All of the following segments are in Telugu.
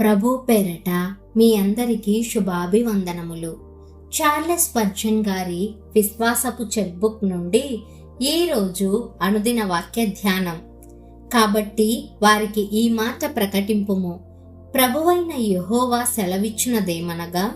ప్రభు పేరట మీ అందరికీ శుభాభివందనములు. చార్లెస్ పర్జన్ గారి విశ్వాసపు చెక్బుక్ నుండి ఈ రోజు అనుదిన వాక్య ధ్యానం. కాబట్టి వారికి ఈ మాట ప్రకటింపుము. ప్రభువైన యహోవా సెలవిచ్చినదేమనగా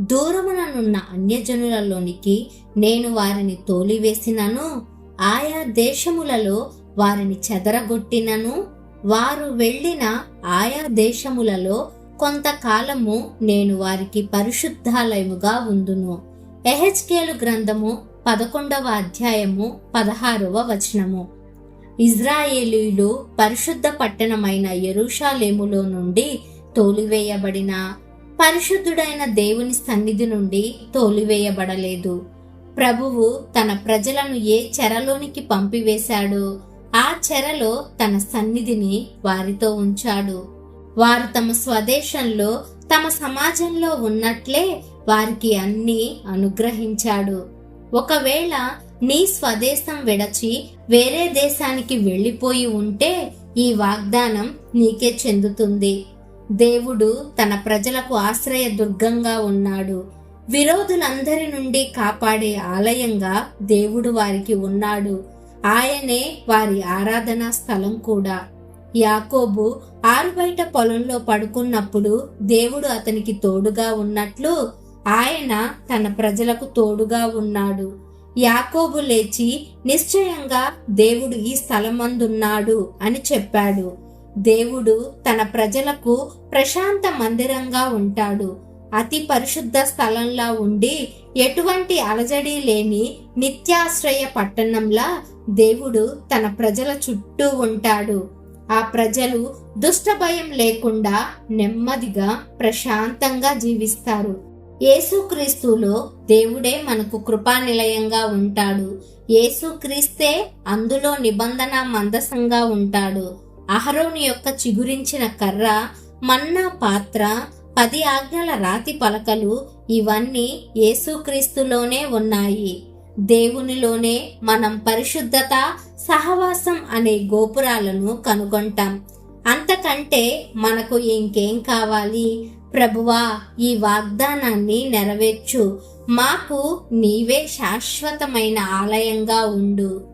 దూరముననున్న అన్యజనులలోనికి నేను వారిని తోలివేసినను ఆయా దేశములలో వారిని చెదరగొట్టినను వారు వెళ్ళిన ఆయా దేశములలో కొంతకాలము నేను వారికి పరిశుద్ధాలయముగా ఉందును. ఎహెచ్కేలు గ్రంథము పదకొండవ అధ్యాయము పదహారవ వచనము. ఇజ్రాయేలీలు పరిశుద్ధ పట్టణమైన ఎరుషాలేములో నుండి తోలివేయబడిన పరిశుద్ధుడైన దేవుని సన్నిధి నుండి తోలివేయబడలేదు. ప్రభువు తన ప్రజలను ఏ చెరలోనికి పంపివేశాడో? ఆ చెరలో తన సన్నిధిని వారితో ఉంచాడు. వారు తమ స్వదేశంలో తమ సమాజంలో ఉన్నట్లే వారికి అన్ని అనుగ్రహించాడు. ఒకవేళ నీ స్వదేశం విడచి వేరే దేశానికి వెళ్ళిపోయి ఉంటే ఈ వాగ్దానం నీకే చెందుతుంది. దేవుడు తన ప్రజలకు ఆశ్రయ దుర్గంగా ఉన్నాడు. విరోధులందరి నుండి కాపాడే ఆలయంగా దేవుడు వారికి ఉన్నాడు. ఆయనే వారి ఆరాధనా స్థలం కూడా. యాకోబు ఆరుబయట పొలంలో పడుకున్నప్పుడు దేవుడు అతనికి తోడుగా ఉన్నట్లు ఆయన తన ప్రజలకు తోడుగా ఉన్నాడు. యాకోబు లేచి నిశ్చయంగా దేవుడు ఈ స్థలమందున్నాడు అని చెప్పాడు. దేవుడు తన ప్రజలకు ప్రశాంత మందిరంగా ఉంటాడు. అతి పరిశుద్ధ స్థలంలా ఉండి ఎటువంటి అలజడి లేని నిత్యాశ్రయ పట్టణంలా దేవుడు తన ప్రజల చుట్టూ ఉంటాడు. ఆ ప్రజలు దుష్ట భయం లేకుండా నెమ్మదిగా ప్రశాంతంగా జీవిస్తారు. యేసుక్రీస్తులో దేవుడే మనకు కృపా నిలయంగా ఉంటాడు. యేసుక్రీస్తే అందులో నిబంధన మందసంగా ఉంటాడు. అహరోని యొక్క చిగురించిన కర్ర మన్నా పాత్ర పది ఆజ్ఞల రాతి పలకలు ఇవన్నీ యేసుక్రీస్తులోనే ఉన్నాయి. దేవునిలోనే మనం పరిశుద్ధత సహవాసం అనే గోపురాలను కనుగొంటాం. అంతకంటే మనకు ఇంకేం కావాలి? ప్రభువా ఈ వాగ్దానాన్ని నెరవేర్చు. మాకు నీవే శాశ్వతమైన ఆలయంగా ఉండు.